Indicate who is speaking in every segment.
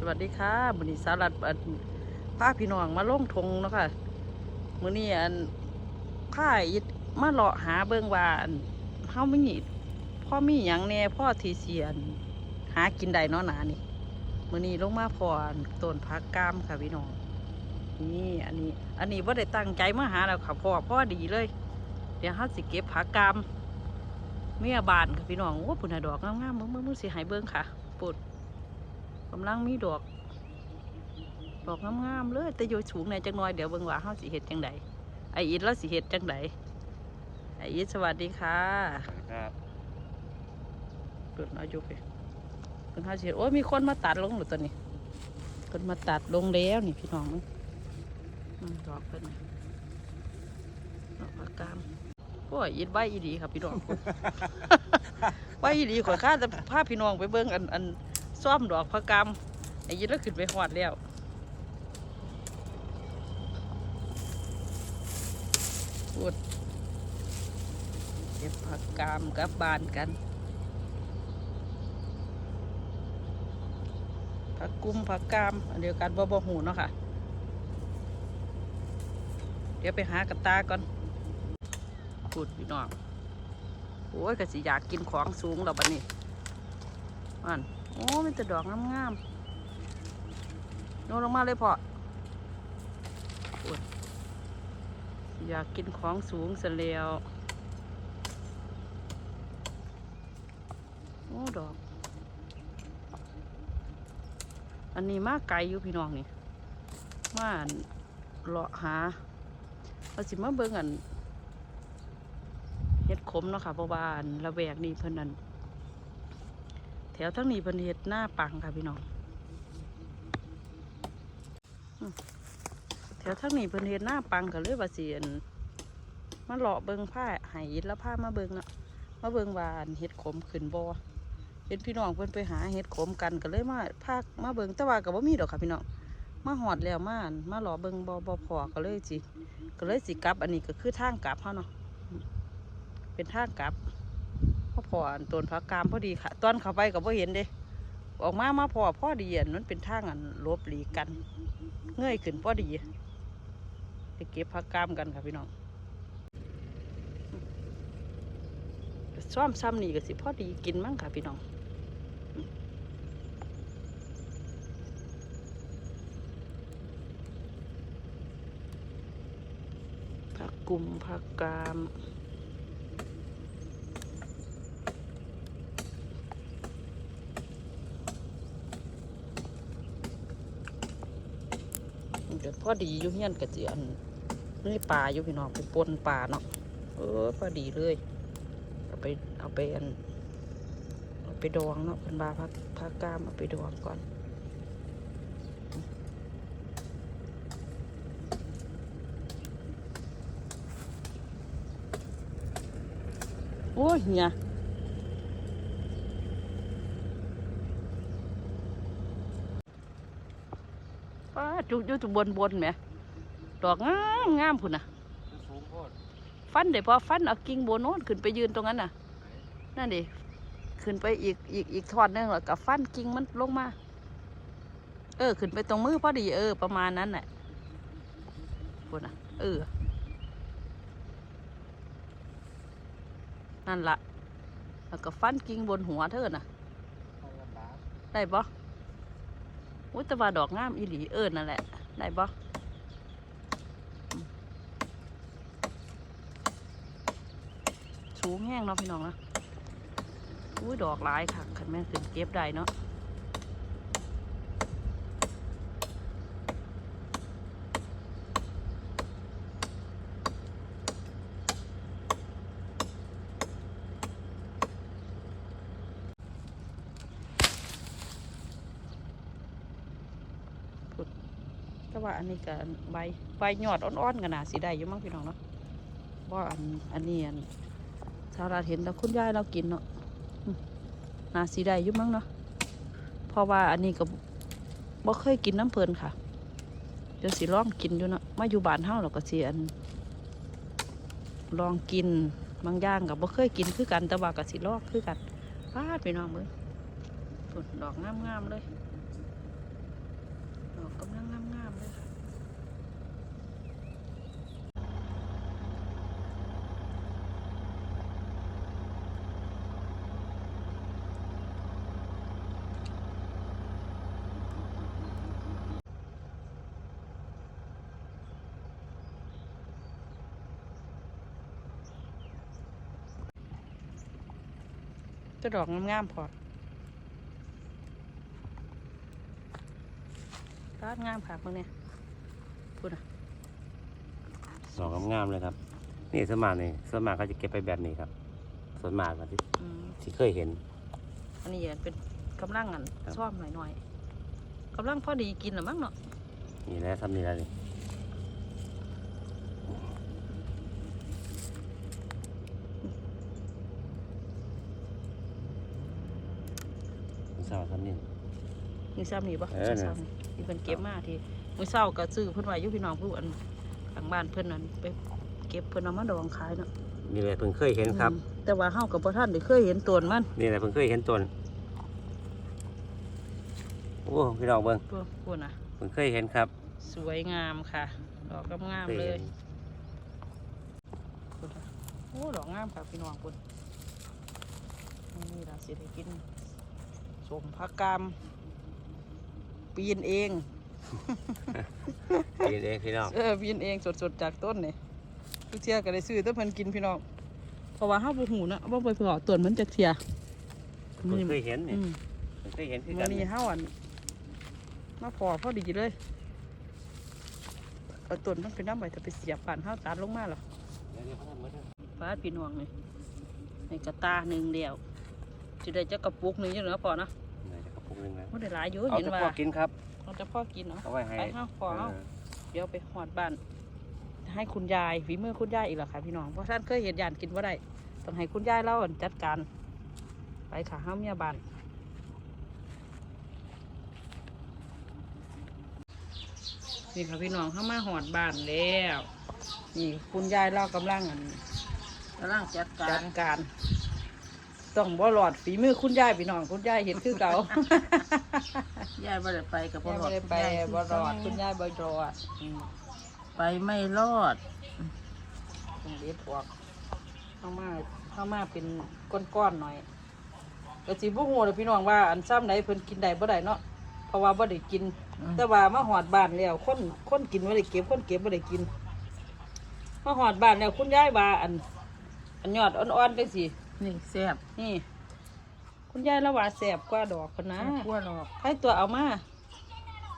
Speaker 1: สวัสดีค่ะมือนี้สารัดอันพาพี่น้องมาล่งทงเนาะค่ะมือนี้อันพาอิดมาเลาะหาเบิ่งว่านเฮาไมีพ่อมีหยังแน่พ่อที่สิอันหากินได้เนาะหนานี่มือนี้ลงมาพออันต้นผักกามค่ะพี่น้องนี่อันนี้ อันนี้บ่าได้ตั้งใจมาหาแล้วค่ะพ่อพ่อดีเลย เดี๋ยวเฮาสิเก็บผักกามเมียบานค่ะพี่น้องโอ้ปุ่นน่ะดอกงามๆมึงๆๆสิให้เบิ่งค่ะปุด กำลังมีดอกดอกงามๆเลยแต่อยู่สูงในอยจังน้อยเดี๋ยวเบิ่งว่าเฮาสิเฮ็ดจังใดไออิดแล้วสิเฮ็ดจังใดไออิดสวัสดีค่ะ
Speaker 2: ครับ
Speaker 1: เปิดเอาอยู่ไปเพิ่นเฮาสิเฮ็ดโอ้ยมีคนมาตัดลงหรือตัวนี้คนมาตัดลงแล้วนี่พี่น้องมึงอืมดอกเพิ่นน่ะดอกผักกามโอ้ยอิดใบอีดีครับพี่น้องใบอีดีข่อยข้าจะพาพี่น้องไปเบิ่งอันอัน ซ่อมดอกผักกามไอ้ยิดแล้วขึ้นไปหอดแล้วพูดเก็บผักกามกับบานกันผักกุมผักกามเดียวกันบ่บ่หูเนาะค่ะ เดี๋ยวไปหากระตาก่อนพูดพี่น้องโอ้ยก็สิอยากกินของสูงแล้วบัดนี้อัน โอ้มีแต่ดอกงามๆโนลงมาเลยพออยากกินของสูงเสียแล้วโอ้ดอก อันนี้มากไกลอยู่พี่น้องนี่มานเลาะหาเอาสิมาเบิ่งอันเฮ็ดขมเนาะค่ะเพราะว่านระแวกนี้เพิ่นนั่น แถวทั้งนี้เพิ่นเฮ็ดหน้าปังค่ะพี่น้องแถวทั้งนี้เพิ่นเฮ็ดหน้าปังก็เลยว่าสิอันมาเลาะเบิงผ้าหายแล้วผ้ามาเบิงเนาะมาเบิงว่านเห็ดขมขึ้นบ่เห็นพี่น้องเพิ่นไปหาเห็ดขมกันก็เลยมาพามาเบิงแต่ว่าก็บ่มีดอกค่ะพี่น้องมาหอดแล้วมานมาเลาะเบิงบ่บ่พอก็เลยสิก็เลยสิกลับ อันนี้ก็คือทางกลับเฮาเนาะเป็นทางกลับ ออันต้นผักกามพอดีค่ะ ตอนเข้าไปก็บ่เห็นเด้ ออกมามาพอพอดีอันมันเป็นทางอันลบหลีกกัน เงยขึ้นพอดีไปเก็บผักกามกันค่ะพี่น้องซ้อมซ้ำนี่ก็สิพอดีกินมั้งค่ะพี่น้องผักกุมผักกามมันก็พ อดีอยู่เฮียนกะเจียนนี่ป่าอยู่พี่น้องไปปนป่าเนาะเออพอดีเลย เอาไปเอาไปอันเอาไปดองเนาะเป็นบาพักพักกล้ามเอาไปดองก่อนโอ้ยเหียป้า จุอยู่ตุบนบนๆแหมดอกงามงามพุ่นน่ะฟันเดี๋ยวพอฟันเอากิ่งโบโน้นขึ้นไปยืนตรงนั้นน่ะ นั่นดิขึ้นไปอีกอีกอีกทอดหนึงแล้วกับฟันกิ่งมันลงมา เออ ขึ้นไปตรงมือพอดีเออ ประมาณนั้นแหละพูดนะเออ นั่นละแล้วก็ฟันกิ่งบนหัวเธอน่ะ ได้ปะ อุ้ยแต่ว่าดอกงามอีหลีเอิญนั่นแหละ ได้ปะอืมสูงแห้งเนาะพี่น้องนะอุ้ยดอกหลายค่ะขันแม่นขึ้นเก็บได้เนาะ แต่ว่าอันนี้ก็ใบใบยอดอ่อนๆกันนาสีได้อยู่มั้งพี่น้องเนาะว่าอันอันนี้อันชาวราเห็นแล้วคุณยายเรากินเนาะนาสีได้อยู่มั้งเนาะเพราะว่าอันนี้ก็บ่เคยกินน้ำเพลินค่ะเดี๋ยวสิลองกินอยู่เนาะมาอยู่บ้านเฮาเราก็สิอัน ลองกินบางอย่างกับบ่เคยกินคือกัน แต่ว่าก็สิลองคือกันฟาดพี่น้องเบิ่งพุ่นดอกงามๆเลยอกกำลังงามๆเลยค่ะ จะดอกงามๆพอร้านงามค่ะพวกเนี้ยพูดอะ
Speaker 3: ดอกงามๆเลยครับ นี่สวนมากนี่ส่วนมากเขาจะเก็บไปแบบนี้ครับส่วนมากครับที่
Speaker 1: อืม
Speaker 3: ที่เคยเห็น
Speaker 1: อันนี้เป็นกำลังอัน
Speaker 3: ครับ
Speaker 1: ซ่อมหน่อยๆกำลังพอดีกินหรือมั้งเนาะ
Speaker 3: นี่แหละทำนี่แล้วนี่มันสาวทำนี่
Speaker 1: มือซ้ำนี่ปะ
Speaker 3: เออ
Speaker 1: มือ
Speaker 3: น่ะ
Speaker 1: ซ้ำนี่ที่เพิ่นเก็บมาที่มือเศร้าก็ซื้อเพิ่นไว้อยู่พี่น้องผู้อันทางบ้านเพิ่นนั่นไปเก็บเพิ่นเอามาดองขายเนาะ
Speaker 3: นี่แหละเพิ่งเคยเห็นครับ
Speaker 1: อืมแต่ว่าเฮากับพ่ท่านได้เคยเห็นตวนมัน
Speaker 3: นี่แหละเพิ่งเคยเห็นต้นโอ้พี่น้องเบิ้ง
Speaker 1: พวกพวกน่ะ
Speaker 3: เพิ่งเคยเห็นครับ
Speaker 1: สวยงามค่ะ ดอกงาม
Speaker 3: ค
Speaker 1: ๆเล
Speaker 3: ห็
Speaker 1: ย
Speaker 3: น
Speaker 1: พูดน่ะโอ้ดอกงามค่ะพี่น้องพุ่นนี่ล่ะสิได้กินสมผักกาม ปีนเอง
Speaker 3: เห็นเองพี่น้อง
Speaker 1: เออปีนเองสดๆจากต้นนี่ทุกเที่ยก็ได้ซื้อแต่เพิ่นกินพี่น้องเพราะว่าเฮาบ่ฮู้นะว่าไปเพาะต้นมันจักเที่ย
Speaker 3: เพิ่งเคยเห็นนี่
Speaker 1: อืม
Speaker 3: เพิ่งเคยเห็นคือ
Speaker 1: มื้
Speaker 3: กั
Speaker 1: อนนี้เฮาอันมาพอพอดีเลยเอาต้นมันเป็นน้ำใบถ้าไปเสียบป่านเฮาตัดลงมาหรอ
Speaker 3: เดี๋ยวๆเขาทำหมดแล้ว
Speaker 1: ฟ้าพี่น้องนี่ในกระตาหนึ่งเดียวสิได้จักกระปุกหนึงอยู่เนาะพอนะ
Speaker 3: ไหนจะกระปุกหนึงแล้ว
Speaker 1: บ่ได้หลายอยู่
Speaker 3: เอา
Speaker 1: เห็น
Speaker 3: แต่
Speaker 1: ว่า
Speaker 3: พอกินครับ
Speaker 1: เราจะพ่อกินเนาะ
Speaker 3: เอาไว้ให้
Speaker 1: ไปเฮาพอเฮา
Speaker 3: เออ
Speaker 1: เดี๋ยวไปหอดบ้าน ให้คุณยายฝีมือคุณยายอีกแล้วค่ะพี่น้องเพราะท่านเคยเห็นยานกินว่าได้ต้องให้คุณยายเล่าจัดการ ไปค่ะห้าเมียบ้านนี่ค่ะพี่น้องเข้ามาหอดบ้านแล้วนี่คุณยายเล่ากำลังอัน
Speaker 4: กำลังจัดกา
Speaker 1: จั
Speaker 4: ร
Speaker 1: ดการ ต้องบ่หลอดฝีมือคุณยายพี่น้องคุณยายเห็นคือเก่า
Speaker 4: ยายบ่ได้ไปกับบ่
Speaker 1: ยาย
Speaker 4: รอ
Speaker 1: ไม่
Speaker 4: ด
Speaker 1: ได้ไป
Speaker 4: ยาย
Speaker 1: บ่หลอดคุณยายบ่หลอดอืม
Speaker 4: ไปไม่รอด
Speaker 1: ต้องเด็ดออกเข้ามาเข้ามาเป็นก้อนๆหน่อยก็สิบ่ฮู้เลยพี่น้องว่าอันซ้ำไหนเพิ่นกินได้บ่ได้เนาะเพราะว่าบ่ได้กิน แต่ว่ามาหอดบ้านแล้วคนคนกินบ่ได้เก็บคนเก็บบ่ได้กินมาหอดบ้านแล้วคุณยายว่าอันอันยอดอ่อนๆจังซี่
Speaker 4: นี่แซ่บ
Speaker 1: นี่ คุณยายละว่าแซ่บกว่าดอกคนนะ
Speaker 4: คั่วหรอก
Speaker 1: ใครตัวเอามา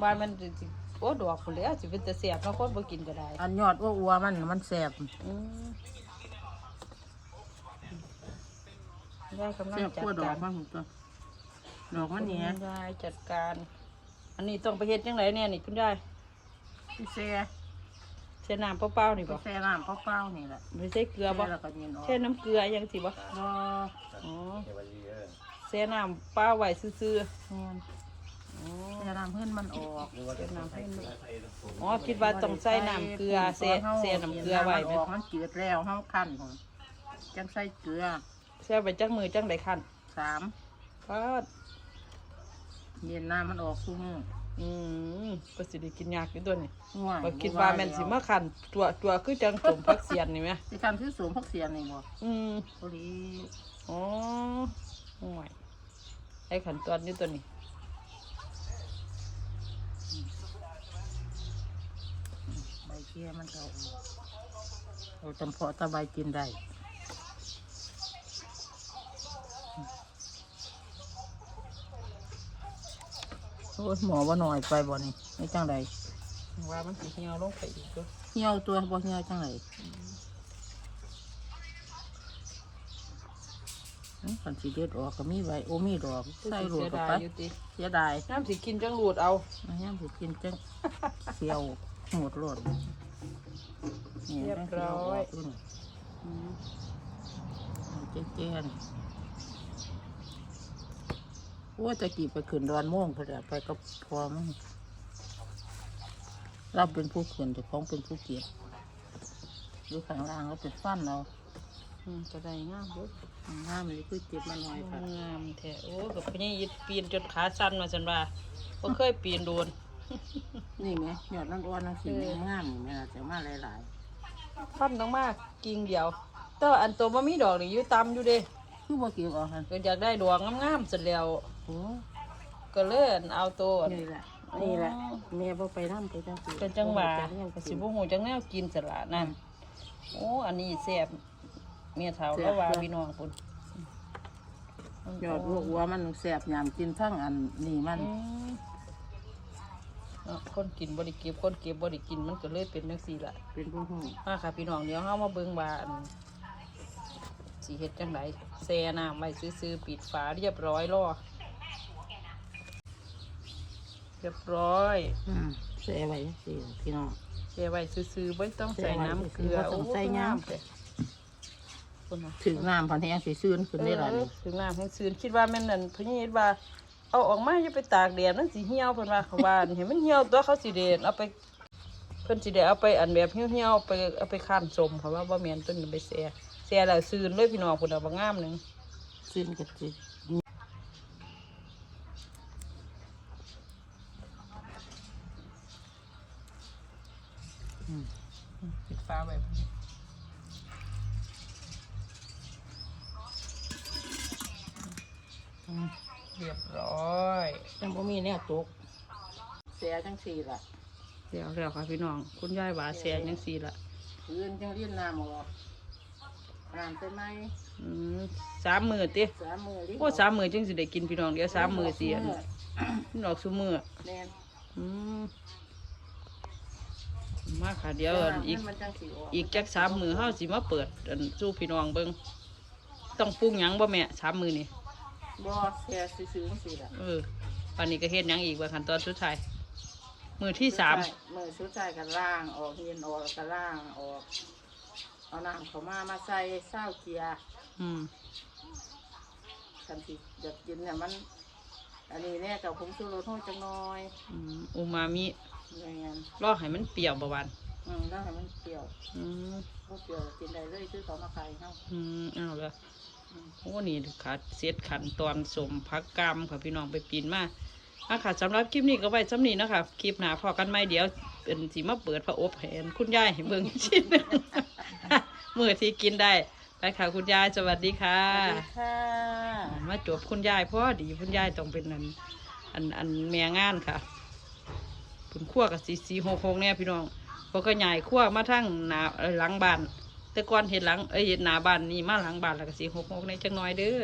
Speaker 1: บ้านมันสิโอ้ดอกพุ่นแหล้วสิเป็นแต่แซ่บเนาะคนบ่กินก็ได้
Speaker 4: อันยอดว่าอัวมันมันแซ่บ
Speaker 1: อืมยายกำลัง
Speaker 4: แซ่บ
Speaker 1: จัด
Speaker 4: คั่วดอก
Speaker 1: การ
Speaker 4: บ้างตัวดอกมันเนี่ย
Speaker 1: คุณยายจัดการ อันนี้ต้องไปเฮ็ดจังไดเนี่ยนี่คุณยาย
Speaker 4: พี่แซ่
Speaker 1: ใช้น้ำเปล่าๆนี่บ่
Speaker 4: พี่แซ่น้ำเปล่าๆนี่แหละ
Speaker 1: ไม่ใช่เกลือบ่
Speaker 4: แซ่แล้วก็เย็นออก
Speaker 1: แช่น้ำเกลือยังสิบ่
Speaker 4: บ่
Speaker 1: อ๋อ
Speaker 3: เดี๋ยววันนี้เด้อ
Speaker 1: แช่น้ำเปล่าไว้ซื่อ
Speaker 4: แม่น
Speaker 1: ๆอ๋อ
Speaker 4: แซ่น้ำเพิ่นมันออก
Speaker 1: แช่น้ำให้มันอ๋อคิดว่าต้องใส่น้ำเกลือแช่แช่น้ำเกลือไว้
Speaker 4: มัน
Speaker 1: ไหม
Speaker 4: ออกมันจืดแล้วเฮาคั่นของจังใส่เกลือ
Speaker 1: แช่ไว้จักมือจังไดคัน
Speaker 4: สาม
Speaker 1: ก็
Speaker 4: เย็นน้ำมันออกซุมื้อ
Speaker 1: อืมก็สิได้กินยากอยู่ตัวนี้
Speaker 4: ง่วย
Speaker 1: ก็คิดว่าแม่นสิมาคันตัวตัวคือจังสมพักเสียนนี่แหม
Speaker 4: สิคันคือสูงพักเสียนนี่บ่
Speaker 1: อืม
Speaker 4: พอดี
Speaker 1: อ๋อห่วยไอ้ขั้นตอนอยู่ตัวนี้
Speaker 4: ใบเกี้ยมันก็เอาเอาจำเพาะตะใบกินได้ อ้ยหมอว่าหน่อยไปบ่นี่ไม่จังได
Speaker 1: ว่ามันสิเหี่ยวลงไปอีกตัว
Speaker 4: เหี่ยวตัวบ่เหี่ยวจังไดอื้อคันสีเด็ดออกก็มีใบโอมีดอกใส่โหลด
Speaker 1: เสีย
Speaker 4: เข้า
Speaker 1: ดาย
Speaker 4: ไป
Speaker 1: อยู่ติ
Speaker 4: เสียดาย
Speaker 1: น้ำสิกินจังหลูดเอา
Speaker 4: อันนี้สิกินจังเสียวหมดโลดนี่
Speaker 1: เรียบ
Speaker 4: จังสิ
Speaker 1: ร้
Speaker 4: เอา
Speaker 1: อย
Speaker 4: กนี่
Speaker 1: อืม
Speaker 4: เจ๊เจ๊น ว่าจะกี่ไปขึ้นดอนม่วงพอดีไปกับพอมั้งเราเป็นผู้ขึ้นแต่ของเป็นผู้เก็บอยู่ข้างล่างเราเป็นฟันเรา
Speaker 1: อืมจะได้งามเด้อ
Speaker 4: หน้ามันคือเจ็บมาหน่อยค่ะ
Speaker 1: งามแท้โอ้กับพี่ยิดปีนจนขาสั่นมาจันว่าบ่เคยปีนโดน
Speaker 4: นี่ไหมหยอดน้ำอ้วนน้ำสีงามๆนี่แม่ล่ะจะมาหลาย
Speaker 1: ฟันต้องมากกิ่งเดียวแต่ว่าอันตัวบ่มีดอกนี่อยู่ตำอยู่เด้
Speaker 4: ๆคือบ่เกี่ยวเอาหั่น
Speaker 1: ก็อยากได้ดอกงามๆเสร็จแล้ว
Speaker 4: โอ้
Speaker 1: ก็เลยอั่นเอาตัวอัน
Speaker 4: นี่แหละนี่แหละแม่บ่ไปนำไปจังซี่
Speaker 1: เป็นจังหวะ
Speaker 4: จังยังกระ
Speaker 1: สิ
Speaker 4: สิ
Speaker 1: บ่ฮู้จังแนวกินสละนั่นโอ้อันนี้แซ่บเมียเฒ่าแล้วว่าพี่น้องพุ่น
Speaker 4: ยอดลูกวัวมันแซ่บยามกินทั้งอันนี่มัน
Speaker 1: อืมเนาะคนกินบ่ได้เก็บคนเก็บบ่ได้กินมันก็เลยเป็นจังซี่ล่ะ
Speaker 4: เป็นผู้หู
Speaker 1: มาค่ะพี่น้องเดี๋ยวเฮามาเบิ่งว่าอันสิเฮ็ดจังไดแช่น้ำไว้ซื่อๆปิดฝาเรียบร้อยรอ เรียบร้อย
Speaker 4: อืมใส่ไว้จังซี่พี่น้อง
Speaker 1: แช่ไว้ซื่อๆบ่ต้องใส่น้ำเกลือ
Speaker 4: บ่ต้องใส่น้ำ
Speaker 1: โอ้ยคนน่ะ
Speaker 4: ถึงน้ำพันแห้งสีซื่นขึ้นได้หลาย
Speaker 1: เออถึงน้ำให้ซื่นคิดว่าแม่นนั่นเพิ่นคิดว่า เอาออกมาอย่าไปตากแดดมันสิเหี่ยวเพิ่นว่าเขาว่าเห็นมันเหี่ยวตัวเขาสิเดนเอาไปเพิ่นสิได้เอาไปอันแบบเหี่ยวๆเอาไปเอาไปคั่นสมเขาว่าบ่แม่นต้นไปแช่แช่แล้วซื่นเลยพี่น้องพุ่นเอาบ่งามหนึง
Speaker 4: ซื่นกับจิ
Speaker 1: ปิดฝาไว้เรียบร้อย
Speaker 4: ยังบ่มีแนวตกเสียจังสี่ล่ะ
Speaker 1: เดี๋ยวแล้วค่ะพี่น้อง คุณยายว่าแช่จังซี่ล่ะ
Speaker 4: พื้นจังเรียนน้ำออกน้ำใช่ไหม
Speaker 1: อืมสามมื้อติ
Speaker 4: สามมือลิ
Speaker 1: โอ้สามมื้อจึงสิได้กินพี่น้องเดี๋ยวสามมื้อสิอันดอกซุมื้อ
Speaker 4: แม่น
Speaker 1: อืม มาค่ะเดี๋ยวอันอีก
Speaker 4: มันจังสิออก
Speaker 1: อีกจักสามมือเฮาสิมาเปิดอันสู้พี่น้องเบิ่งต้องปรุงหยังบ่แม่สามมือนี่
Speaker 4: บ่เสียซื่อๆจังสี่ล่ะ
Speaker 1: เออวันนี้ก็เฮ็ดหยังอีกว่าขั้นตอนสุดท้ายมือที่สาม
Speaker 4: มือชุดใจกันล่างออกเย็นออกกันล่างออก เอาน้ำเขามามาใส่เศร้าเกียร์
Speaker 1: อืม
Speaker 4: กันสิอยากกินเนี่ยมัน อันนี้เนี่ยกับผงชูรสห้อยจังน้อย
Speaker 1: อืมอูมามิ
Speaker 4: อย่างเงี้ย
Speaker 1: รอให้มันเปรี้ยวบ่หวาน
Speaker 4: อืมแล้วให้มันเปรี้ยว
Speaker 1: อืม
Speaker 4: บ่เปรี้ยวกินได้เลยซื้อเขามาขายเฮา
Speaker 1: อืมเอาละโอ้นี่ขาดเสียดขันตอนสมพักกรรมค่ะพี่น้องไปปีนมาอะค่ะสำหรับคลิปนี้ก็ไว้สำนี้นะคะคลิปหน้าพอกันไหมเดี๋ยวเป็นสีมาเปิดพระอบแหนคุณยายให้เบิ่งชิ้นหนึ่งมือที่กินได้ไปค่ะคุณยายสวัสดีค่ะ
Speaker 4: สวัสดีค่ะ
Speaker 1: มาจบคุณยายเพราะดีคุณยายต้องเป็นอันอันอันแม่งานค่ะ ผลขั้วกับสีสีหกหกเนี่ยพี่น้องพอก็ใหญ่ขั้วมาทั้งหนาหลังบาน แต่ก่อนเห็ดหลังเอ้ยเห็ดหนาบานนี่มาหลังบานแล้วก็สีหกหกในจังน้อยเด้อ